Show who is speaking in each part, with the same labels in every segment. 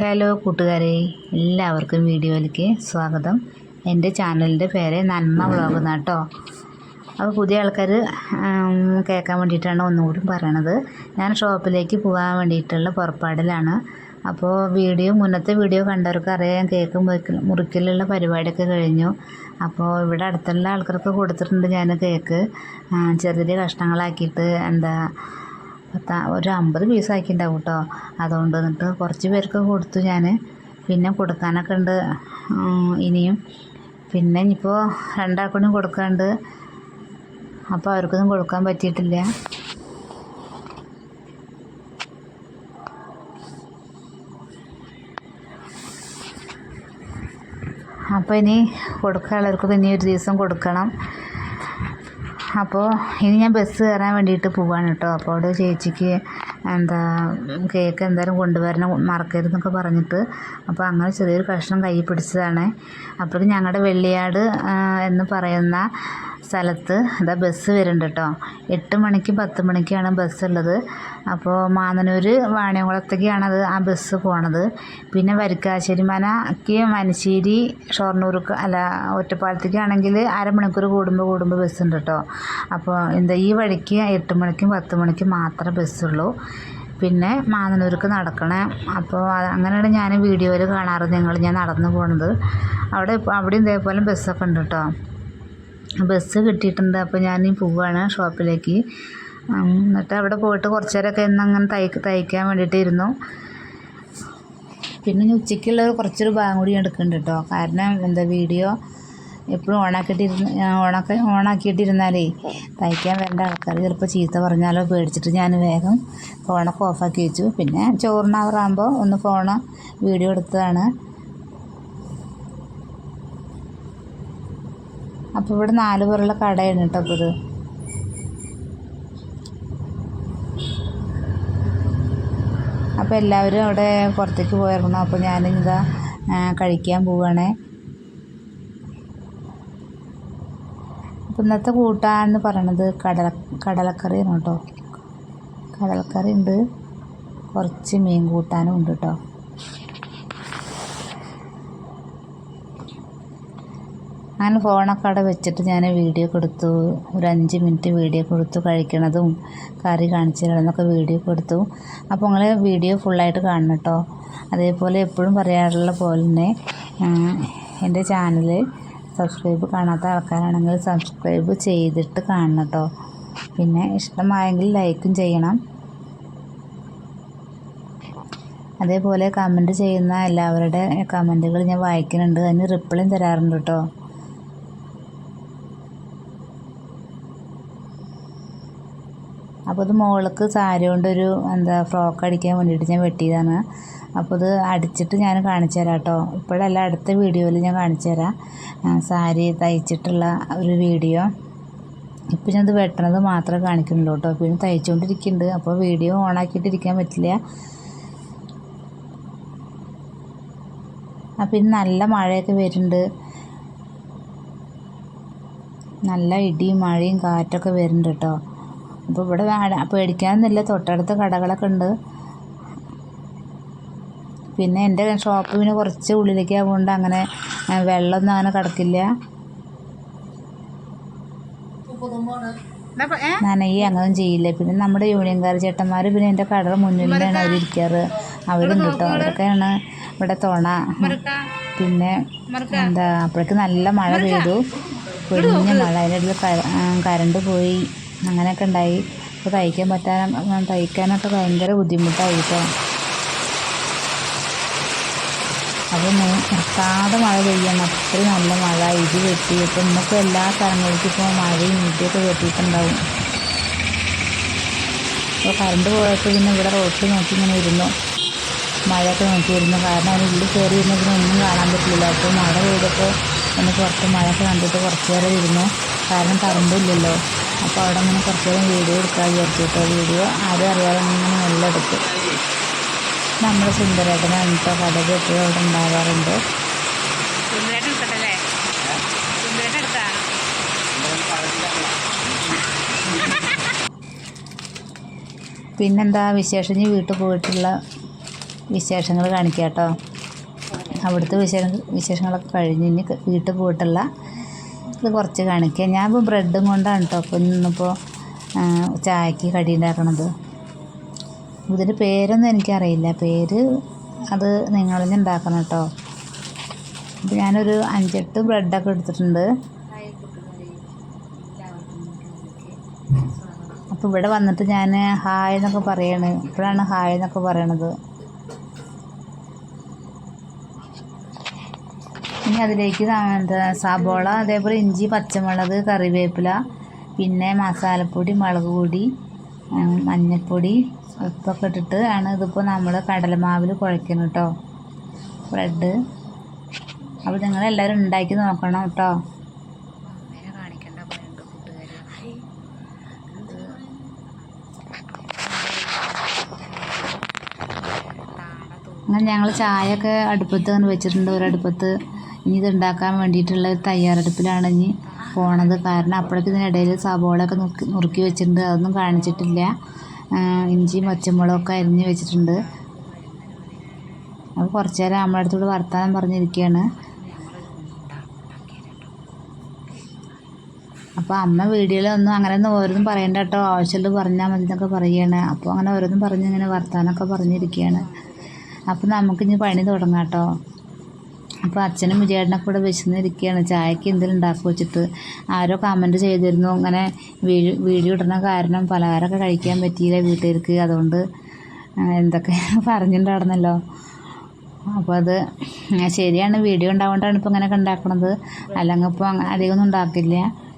Speaker 1: Hello കൂട്ടുകാരെ. എല്ലാവർക്കും വീഡിയോയിലേക്ക് സ്വാഗതം. എന്റെ ചാനലിന്റെ പേര് നന്മ വ്ളോഗ് കേട്ടോ അപ്പോൾ പുതിയ ആൾക്കാർ കേൾക്കാൻ വേണ്ടിയിട്ടാണ് ഒന്നുകൂടി പറയണത്. ഞാൻ ഷോപ്പിലേക്ക് പോകാൻ വേണ്ടിയിട്ടുള്ള പുറപ്പാടിലാണ്. അപ്പോൾ വീഡിയോ മുന്നത്തെ വീഡിയോ കണ്ടവർക്ക് അറിയാം കേക്ക് മുറിക്കലുള്ള പരിപാടിയൊക്കെ കഴിഞ്ഞു. അപ്പോൾ ഇവിടെ അടുത്തുള്ള ആൾക്കാർക്ക് കൊടുത്തിട്ടുണ്ട് ഞാൻ കേക്ക്. ചെറിയ കഷ്ണങ്ങളാക്കിയിട്ട് എന്താ പത്താ ഒരു അമ്പത് പീസ് ഉണ്ടാവും കേട്ടോ അതുകൊണ്ട് എന്നിട്ട് കുറച്ച് പേർക്ക് കൊടുത്തു ഞാൻ പിന്നെ കൊടുക്കാനൊക്കെ ഉണ്ട് ഇനിയും. പിന്നെ ഇനിയിപ്പോൾ രണ്ടാൾക്കൊന്നും കൊടുക്കാണ്ട്. അപ്പോൾ അവർക്കൊന്നും കൊടുക്കാൻ പറ്റിയിട്ടില്ല. അപ്പോൾ ഇനി കൊടുക്കാനുള്ളവർക്ക് ഇനി ഒരു ദിവസം കൊടുക്കണം. അപ്പോൾ ഇനി ഞാൻ ബസ് കയറാൻ വേണ്ടിയിട്ട് പോവാണ് കേട്ടോ അപ്പോൾ അവിടെ ചേച്ചിക്ക് എന്താ കേക്ക് എന്തായാലും കൊണ്ടുവരണം മറക്കരുതെന്നൊക്കെ പറഞ്ഞിട്ട്. അപ്പോൾ അങ്ങനെ ചെറിയൊരു കഷ്ണം കയ്യിൽ പിടിച്ചതാണ്. അപ്പോൾ ഞങ്ങളുടെ വെള്ളിയാട് എന്ന് പറയുന്ന സ്ഥലത്ത്. അതാ ബസ് വരുന്നുണ്ട് കേട്ടോ. എട്ട് മണിക്ക് പത്ത് മണിക്കാണ് ബസ് ഉള്ളത്. അപ്പോൾ മാന്നനൂർ വാണിയംകുളത്തേക്കാണ് അത് ആ ബസ് പോണത്. പിന്നെ വരിക്കാശ്ശേരി മനക്ക് മനശ്ശേരി ഷൊർണൂർക്ക് അല്ല ഒറ്റപ്പാലത്തേക്കാണെങ്കിൽ അരമണിക്കൂർ കൂടുമ്പോൾ കൂടുമ്പോൾ ബസ് ഉണ്ട് കേട്ടോ. അപ്പോൾ എന്താ ഈ വഴിക്ക് എട്ട് മണിക്കും പത്ത് മണിക്കും മാത്രമേ ബസ്സുള്ളൂ പിന്നെ മാന്നനൂർക്ക് നടക്കണേ. അപ്പോൾ അങ്ങനെയാണ് ഞാൻ വീഡിയോയിൽ കാണാറ്. നിങ്ങൾ ഞാൻ നടന്നു പോണത്. അവിടെ അവിടെയും ഇതേപോലെ ബസ്സൊക്കെ ഉണ്ട് കേട്ടോ. ബസ് കിട്ടിയിട്ടുണ്ട്. അപ്പോൾ ഞാൻ പോവുകയാണ് ഷോപ്പിലേക്ക്. എന്നിട്ട് അവിടെ പോയിട്ട് കുറച്ച് നേരമൊക്കെ ഇന്ന് അങ്ങനെ തയ്ക്ക് തയ്ക്കാൻ വേണ്ടിയിട്ടിരുന്നു പിന്നെ ഞാൻ ഉച്ചയ്ക്കുള്ള കുറച്ചൊരു ഭാഗം കൂടി എടുക്കുന്നുണ്ട് കേട്ടോ. കാരണം എന്താ വീഡിയോ എപ്പോഴും ഓണാക്കിയിട്ടിരുന്ന ഓണാക്കി ഓണാക്കിയിട്ടിരുന്നാലേ തയ്ക്കാൻ വേണ്ട ആൾക്കാർ ചിലപ്പോൾ ചീത്ത പറഞ്ഞാലോ പേടിച്ചിട്ട് ഞാൻ വേഗം ഫോണൊക്കെ ഓഫാക്കി വെച്ചു. പിന്നെ ചോറിനാവറാകുമ്പോൾ ഒന്ന് ഫോണ് വീഡിയോ എടുത്തതാണ്. അപ്പോൾ ഇവിടെ നാല് പേരുള്ള കടയാണ് കേട്ടോ അപ്പോൾ ഇത് അപ്പോൾ എല്ലാവരും അവിടെ പുറത്തേക്ക് പോയിരുന്നു. അപ്പോൾ ഞാനിതാ കഴിക്കാൻ പോവുകയാണേ അപ്പം ഇന്നത്തെ കൂട്ടാന്ന് പറയണത് കടല കടലക്കറിയാണ് കേട്ടോ കടലക്കറി ഉണ്ട് കുറച്ച് മീൻ കൂട്ടാനും ഉണ്ട് കേട്ടോ അങ്ങനെ ഫോണൊക്കെ അവിടെ വെച്ചിട്ട് ഞാൻ വീഡിയോ കൊടുത്തു. ഒരു അഞ്ച് മിനിറ്റ് വീഡിയോ കൊടുത്തു കഴിക്കണതും കറി കാണിച്ചു തരണതൊക്കെ വീഡിയോ കൊടുത്തു അപ്പോൾ നിങ്ങൾ വീഡിയോ ഫുള്ളായിട്ട് കാണണം കേട്ടോ അതേപോലെ എപ്പോഴും പറയാറുള്ള പോലെ തന്നെ എന്റെ ചാനൽ സബ്സ്ക്രൈബ് കാണാത്ത ആൾക്കാരാണെങ്കിൽ സബ്സ്ക്രൈബ് ചെയ്തിട്ട് കാണണം കേട്ടോ പിന്നെ ഇഷ്ടമായെങ്കിൽ ലൈക്കും ചെയ്യണം. അതേപോലെ കമന്റ് ചെയ്യുന്ന എല്ലാവരുടെ കമന്റുകൾ ഞാൻ വായിക്കുന്നുണ്ട്. അതിന് റിപ്ലൈ തരാറുണ്ട് കേട്ടോ അപ്പോൾ ഇത് മോൾക്ക് സാരി കൊണ്ടൊരു എന്താ ഫ്രോക്ക് അടിക്കാൻ വേണ്ടിയിട്ട് ഞാൻ വെട്ടിയതാണ്. അപ്പോൾ ഇത് അടിച്ചിട്ട് ഞാൻ കാണിച്ചു തരാം കേട്ടോ ഇപ്പോഴല്ല അടുത്ത വീഡിയോയിൽ ഞാൻ കാണിച്ചു തരാം. സാരി തയ്ച്ചിട്ടുള്ള ഒരു വീഡിയോ. ഇപ്പം ഞാനത് വെട്ടണത് മാത്രമേ കാണിക്കുന്നുള്ളൂ കേട്ടോ പിന്നെ തയ്ച്ചുകൊണ്ടിരിക്കുന്നുണ്ട് അപ്പോൾ വീഡിയോ ഓണാക്കിയിട്ടിരിക്കാൻ പറ്റില്ല. അപ്പം ഇന്ന് നല്ല മഴയൊക്കെ വരുന്നുണ്ട്. നല്ല ഇടിയും മഴയും കാറ്റൊക്കെ വരുന്നുണ്ട് കേട്ടോ അപ്പോൾ ഇവിടെ പേടിക്കാനൊന്നുമില്ല. തൊട്ടടുത്ത് കടകളൊക്കെ ഉണ്ട്. പിന്നെ എന്റെ ഷോപ്പ് പിന്നെ കുറച്ച് ഉള്ളിലേക്ക് ആയതുകൊണ്ട് അങ്ങനെ വെള്ളമൊന്നും അങ്ങനെ കിടക്കില്ല. നനയെ അങ്ങനെ ചെയ്യില്ല. പിന്നെ നമ്മുടെ യൂണിയൻകാർ ചേട്ടന്മാർ പിന്നെ എന്റെ കടയുടെ മുന്നിൽ തന്നെയാണ് അവർ ഇരിക്കാറ്. അവരുണ്ട് കേട്ടോ അവരൊക്കെയാണ് ഇവിടെ തുണ. പിന്നെ എന്താ അപ്പോഴേക്ക് നല്ല മഴ പെയ്തു. പൊടിഞ്ഞ മഴ അതിന്റെ ഇടയിൽ കരണ്ട് പോയി. അങ്ങനെയൊക്കെ ഉണ്ടായി. അപ്പോൾ തയ്ക്കാൻ പറ്റാൻ തയ്ക്കാനൊക്കെ ഭയങ്കര ബുദ്ധിമുട്ടായി കേട്ടോ അപ്പോൾ നോ- നിർത്താതെ മഴ പെയ്യണം. അത്രയും നല്ല മഴ. ഇടി വെട്ടി. ഇപ്പം നമുക്ക് എല്ലാ സ്ഥലങ്ങളിലേക്കും ഇപ്പോൾ മഴയും ഇടിയൊക്കെ വെട്ടിയിട്ടുണ്ടാവും. അപ്പോൾ കറണ്ട് പോയപ്പോൾ പിന്നെ ഇവിടെ റോട്ടിൽ നോക്കി ഇങ്ങനെ ഇരുന്നു. മഴയൊക്കെ നോക്കിയിരുന്നു. കാരണം അതിന് ഉള്ളിൽ കയറി ഇരുന്ന് പിന്നെ ഒന്നും കാണാൻ പറ്റില്ല അപ്പോൾ മഴ പെയ്തപ്പോൾ ഒന്ന് പുറത്ത് മഴയൊക്കെ കണ്ടിട്ട് കുറച്ച് നേരം ഇരുന്നു. കാരണം കറണ്ടും ഇല്ലല്ലോ. അപ്പോൾ അവിടെ ഇങ്ങനെ കുറച്ച് നേരം വീഡിയോ എടുക്കാൻ വിചാരിച്ചു കേട്ടോ വീഡിയോ ആരും അറിയാതെ ഇങ്ങനെ മെല്ലെ എടുത്തു നമ്മുടെ സുന്ദരേട്ടനാണ് കേട്ടോ കടകൾ എപ്പോഴും അവിടെ
Speaker 2: എടുക്കട്ടല്ലേ
Speaker 1: പിന്നെന്താ വിശേഷം? ഇനി വീട്ടിൽ പോയിട്ടുള്ള വിശേഷങ്ങൾ കാണിക്കാം കേട്ടോ. അവിടുത്തെ വിശേഷ വിശേഷങ്ങളൊക്കെ കഴിഞ്ഞ് ഇനി വീട്ടിൽ പോയിട്ടുള്ള ഇത് കുറച്ച് കാണിക്കാം ഞാൻ ഇപ്പോൾ ബ്രെഡും കൊണ്ടാണ് കേട്ടോ അപ്പോൾ ഇന്നിപ്പോൾ ചായക്ക് കടി ഉണ്ടാക്കണത്. ഇതിന്റെ പേരൊന്നും എനിക്കറിയില്ല. പേര് അത് നിങ്ങൾ തന്നെ ഉണ്ടാക്കണം കേട്ടോ അപ്പോൾ ഞാനൊരു അഞ്ചെട്ട് ബ്രെഡൊക്കെ എടുത്തിട്ടുണ്ട്. അപ്പോൾ ഇവിടെ വന്നിട്ട് ഞാൻ ഹായ് എന്നൊക്കെ പറയണേ. ഇപ്പോഴാണ് ഹായ് എന്നൊക്കെ പറയണത്. ഇനി അതിലേക്ക് എന്താ സബോള അതേപോലെ ഇഞ്ചി പച്ചമുളക് കറിവേപ്പില പിന്നെ മസാലപ്പൊടി മുളക് പൊടി മഞ്ഞൾപ്പൊടി ഉപ്പൊക്കെ ഇട്ടിട്ട് ആണ് ഇതിപ്പോൾ നമ്മൾ കടലമാവിൽ കുഴക്കുന്നത് കേട്ടോ ബ്രെഡ്. അപ്പോൾ നിങ്ങളെല്ലാവരും ഉണ്ടാക്കി നോക്കണം കേട്ടോ അങ്ങനെ ഞങ്ങൾ ചായയൊക്കെ അടുപ്പത്ത് അങ്ങനെ വെച്ചിട്ടുണ്ട് ഒരടുപ്പത്ത് ഇനി ഇതുണ്ടാക്കാൻ വേണ്ടിയിട്ടുള്ള ഒരു തയ്യാറെടുപ്പിലാണ് ഇനി പോണത്. കാരണം അപ്പോഴേക്കും ഇതിനിടയിൽ സബോളയൊക്കെ നുറുക്കി നുറുക്കി വെച്ചിട്ടുണ്ട്. അതൊന്നും കാണിച്ചിട്ടില്ല. ഇഞ്ചിയും പച്ചമുളകൊക്കെ അരിഞ്ഞ് വെച്ചിട്ടുണ്ട്. അപ്പോൾ കുറച്ച് നേരം നമ്മുടെ അടുത്തോട് വർത്താനം പറഞ്ഞിരിക്കുകയാണ് അപ്പോൾ അമ്മ വീഡിയോയിലൊന്നും അങ്ങനെ ഒന്നും ഓരോന്നും പറയണ്ട കേട്ടോ. ആവശ്യമുള്ളത് പറഞ്ഞാൽ മതി എന്നൊക്കെ പറയുകയാണ് അപ്പോൾ അങ്ങനെ ഓരോന്നും പറഞ്ഞ് ഇങ്ങനെ വർത്താനമൊക്കെ പറഞ്ഞിരിക്കുകയാണ് അപ്പോൾ നമുക്കിനി പണി തുടങ്ങാം കേട്ടോ. അപ്പോൾ അച്ഛനും വിജയേട്ടനൊക്കെ ഇവിടെ വിശന്നിരിക്കുകയാണ് ചായക്ക് എന്തെങ്കിലും ഉണ്ടാക്കി വെച്ചിട്ട്. ആരോ കമന്റ് ചെയ്തിരുന്നു. അങ്ങനെ വീഡിയോ വീഡിയോ ഇടുന്ന കാരണം പലഹാരമൊക്കെ കഴിക്കാൻ പറ്റിയില്ല വീട്ടുകാർക്ക് അതുകൊണ്ട് എന്തൊക്കെ പറഞ്ഞിട്ടുണ്ടായിരുന്നല്ലോ. അപ്പോൾ അത് ശരിയാണ്. വീഡിയോ ഉണ്ടാവുകൊണ്ടാണ് ഇപ്പോൾ അങ്ങനെയൊക്കെ ഉണ്ടാക്കണത്. അല്ലെങ്കിൽ ഇപ്പോൾ അധികമൊന്നും ഉണ്ടാക്കില്ല.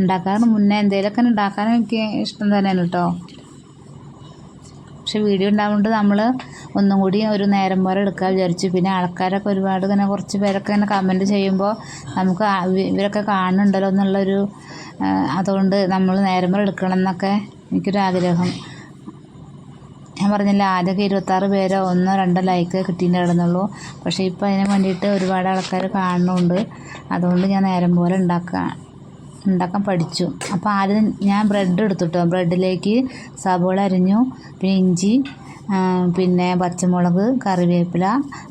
Speaker 1: ഉണ്ടാക്കാറ് മുന്നേ എന്തെങ്കിലുമൊക്കെ ഉണ്ടാക്കാനൊക്കെ ഇഷ്ടം തന്നെയാണ് കേട്ടോ. പക്ഷെ വീഡിയോ ഉണ്ടാവുന്നത് നമ്മൾ ഒന്നും കൂടി ഒരു നേരം പോലെ എടുക്കാൻ വിചാരിച്ചു. പിന്നെ ആൾക്കാരൊക്കെ ഒരുപാട് ഇങ്ങനെ കുറച്ച് പേരൊക്കെ ഇങ്ങനെ കമന്റ് ചെയ്യുമ്പോൾ നമുക്ക് ഇവരൊക്കെ കാണുന്നുണ്ടല്ലോ എന്നുള്ളൊരു അതുകൊണ്ട് നമ്മൾ നേരം പോലെ എടുക്കണം എന്നൊക്കെ എനിക്കൊരു ആഗ്രഹം. ഞാൻ പറഞ്ഞില്ല ആദ്യമൊക്കെ ഇരുപത്താറ് പേരോ ഒന്നോ രണ്ടോ ലൈക്ക് കിട്ടിയിട്ടുണ്ടായിരുന്നുള്ളൂ പക്ഷേ ഇപ്പോൾ അതിന് വേണ്ടിയിട്ട് ഒരുപാട് ആൾക്കാർ കാണുന്നുണ്ട്. അതുകൊണ്ട് ഞാൻ നേരം പോലെ ഉണ്ടാക്കാൻ ഉണ്ടാക്കാൻ പഠിച്ചു. അപ്പോൾ ആദ്യം ഞാൻ ബ്രെഡ് എടുത്തിട്ടോ. ബ്രെഡിലേക്ക് സബോള അരിഞ്ഞു പിന്നെ ഇഞ്ചി പിന്നെ പച്ചമുളക് കറിവേപ്പില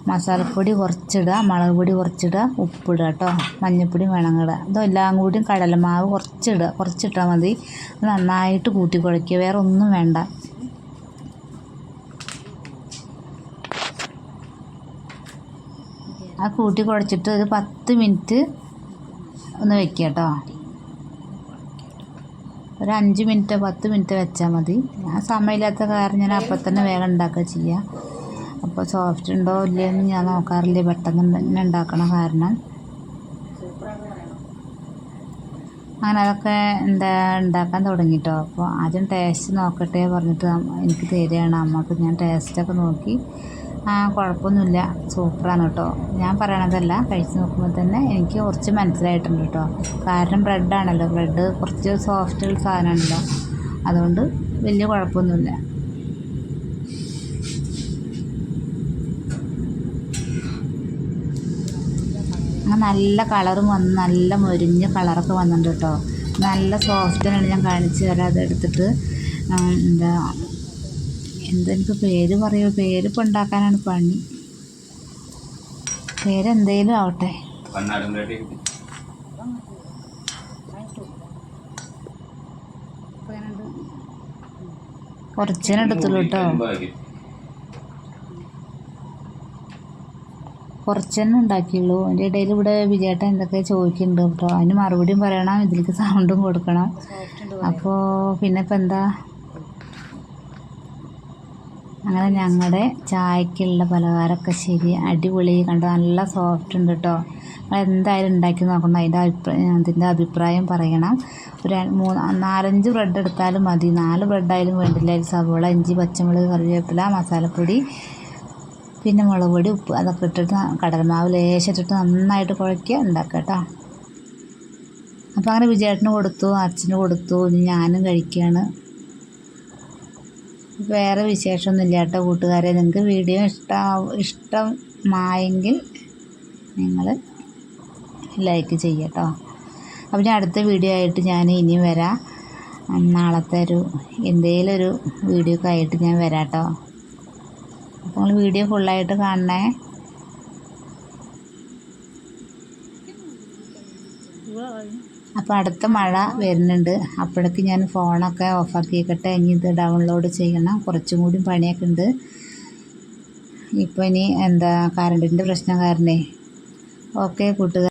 Speaker 1: മസാലപ്പൊടി കുറച്ചിടുക മുളക് പൊടി കുറച്ചിടുക ഉപ്പിടുക കേട്ടോ. മഞ്ഞൾപ്പൊടി വേണമെങ്കിടുക ഇതെല്ലാം കൂടി കടലമാവ് കുറച്ചിടുക. കുറച്ചിട്ടാൽ മതി. നന്നായിട്ട് കൂട്ടി കുഴയ്ക്കുക വേറെ ഒന്നും വേണ്ട. ആ കൂട്ടി കുഴച്ചിട്ട് ഒരു പത്ത് മിനിറ്റ് ഒന്ന് വെക്കുക കേട്ടോ. ഒരു അഞ്ച് മിനിറ്റ് പത്ത് മിനിറ്റ് വെച്ചാൽ മതി. ഞാൻ സമയമില്ലാത്ത കാരണം ഞാൻ അപ്പം തന്നെ വേഗം ഉണ്ടാക്കുക ചെയ്യുക അപ്പോൾ സോഫ്റ്റ് ഉണ്ടോ ഇല്ലയെന്ന് ഞാൻ നോക്കാറില്ല. പെട്ടെന്ന് തന്നെ ഉണ്ടാക്കണ കാരണം. അങ്ങനെ അതൊക്കെ എന്താ ഉണ്ടാക്കാൻ തുടങ്ങിട്ടോ. അപ്പോൾ ആദ്യം ടേസ്റ്റ് നോക്കട്ടെ പറഞ്ഞിട്ട് എനിക്ക് തരികയാണ്. അമ്മ അപ്പോൾ ഞാൻ ടേസ്റ്റൊക്കെ നോക്കി. ആ കുഴപ്പമൊന്നുമില്ല. സൂപ്പറാണ് കേട്ടോ. ഞാൻ പറയണതല്ല കഴിച്ച് നോക്കുമ്പോൾ തന്നെ എനിക്ക് കുറച്ച് മനസ്സിലായിട്ടുണ്ട് കേട്ടോ. കാരണം ബ്രെഡാണല്ലോ. ബ്രെഡ് കുറച്ച് സോഫ്റ്റ് സാധനമാണല്ലോ. അതുകൊണ്ട് വലിയ കുഴപ്പമൊന്നുമില്ല. നല്ല കളറും വന്ന് നല്ല മൊരിഞ്ഞ കളറൊക്കെ വന്നിട്ടുണ്ട് കേട്ടോ. നല്ല സോഫ്റ്റാണ് ഞാൻ കാണിച്ചു തരാം. അതെടുത്തിട്ട് എന്താ എന്താ എനിക്ക് പേര് പറയുമോ പേര് ഇപ്പം ഉണ്ടാക്കാനാണ് പണി. പേരെന്തേലും ആവട്ടെ.
Speaker 3: പന്നാടും റെഡി
Speaker 1: കുറച്ചേനെ എടുത്തുള്ളൂ കേട്ടോ. കുറച്ചെന്നെ ഉണ്ടാക്കിയുള്ളൂ. അതിന്റെ ഇടയിൽ ഇവിടെ വിജയേട്ടൻ എന്തൊക്കെ ചോദിക്കുന്നുണ്ട് കേട്ടോ. അതിന് മറുപടിയും പറയണം ഇതിലേക്ക് സൗണ്ടും കൊടുക്കണം. അപ്പോൾ പിന്നെ ഇപ്പം എന്താ? അങ്ങനെ ഞങ്ങളുടെ ചായക്കുള്ള പലഹാരമൊക്കെ ശരി അടിപൊളി കണ്ടോ? നല്ല സോഫ്റ്റ് ഉണ്ട് കേട്ടോ എന്തായാലും ഉണ്ടാക്കി നോക്കണം. അതിന്റെ അഭിപ്രായം അതിന്റെ അഭിപ്രായം പറയണം. ഒരു മൂന്ന് നാലഞ്ച് ബ്രെഡ് എടുത്താലും മതി. നാല് ബ്രെഡായാലും വേണ്ടില്ല. അതിൽ സവോള ഇഞ്ചി പച്ചമുളക് കറിവേപ്പില മസാലപ്പൊടി പിന്നെ മുളക് പൊടി ഉപ്പ് അതൊക്കെ ഇട്ടിട്ട് കടലമാവ് ലേശം ഇട്ടിട്ട് നന്നായിട്ട് കുഴക്കി ഉണ്ടാക്കുക കേട്ടോ അപ്പോൾ അങ്ങനെ വിജയേട്ടന് കൊടുത്തു അച്ഛന് കൊടുത്തു ഞാനും കഴിക്കുകയാണ്. വേറെ വിശേഷമൊന്നുമില്ല കേട്ടോ കൂട്ടുകാരെ. നിങ്ങൾക്ക് വീഡിയോ ഇഷ്ടമാവും ഇഷ്ടമായെങ്കിൽ നിങ്ങൾ ലൈക്ക് ചെയ്യുക കേട്ടോ അപ്പോൾ ഞാൻ അടുത്ത വീഡിയോ ആയിട്ട് ഞാൻ ഇനി വരാം. നാളത്തെ ഒരു എന്തെങ്കിലും ഒരു വീഡിയോ ഒക്കെ ആയിട്ട് ഞാൻ വരാം കേട്ടോ അപ്പോൾ നിങ്ങൾ വീഡിയോ ഫുള്ളായിട്ട് കാണണേ. അപ്പോൾ അടുത്ത മഴ വരുന്നുണ്ട്. അപ്പോഴേക്ക് ഞാൻ ഫോണൊക്കെ ഓഫാക്കിക്കട്ടെ ഇനി ഇത് ഡൗൺലോഡ് ചെയ്യണം. കുറച്ചും കൂടി പണിയൊക്കെ ഉണ്ട്. ഇപ്പോൾ ഇനി എന്താ കറണ്ടിന്റെ പ്രശ്നം കാരണേ. ഓക്കെ കൂട്ടുകാർ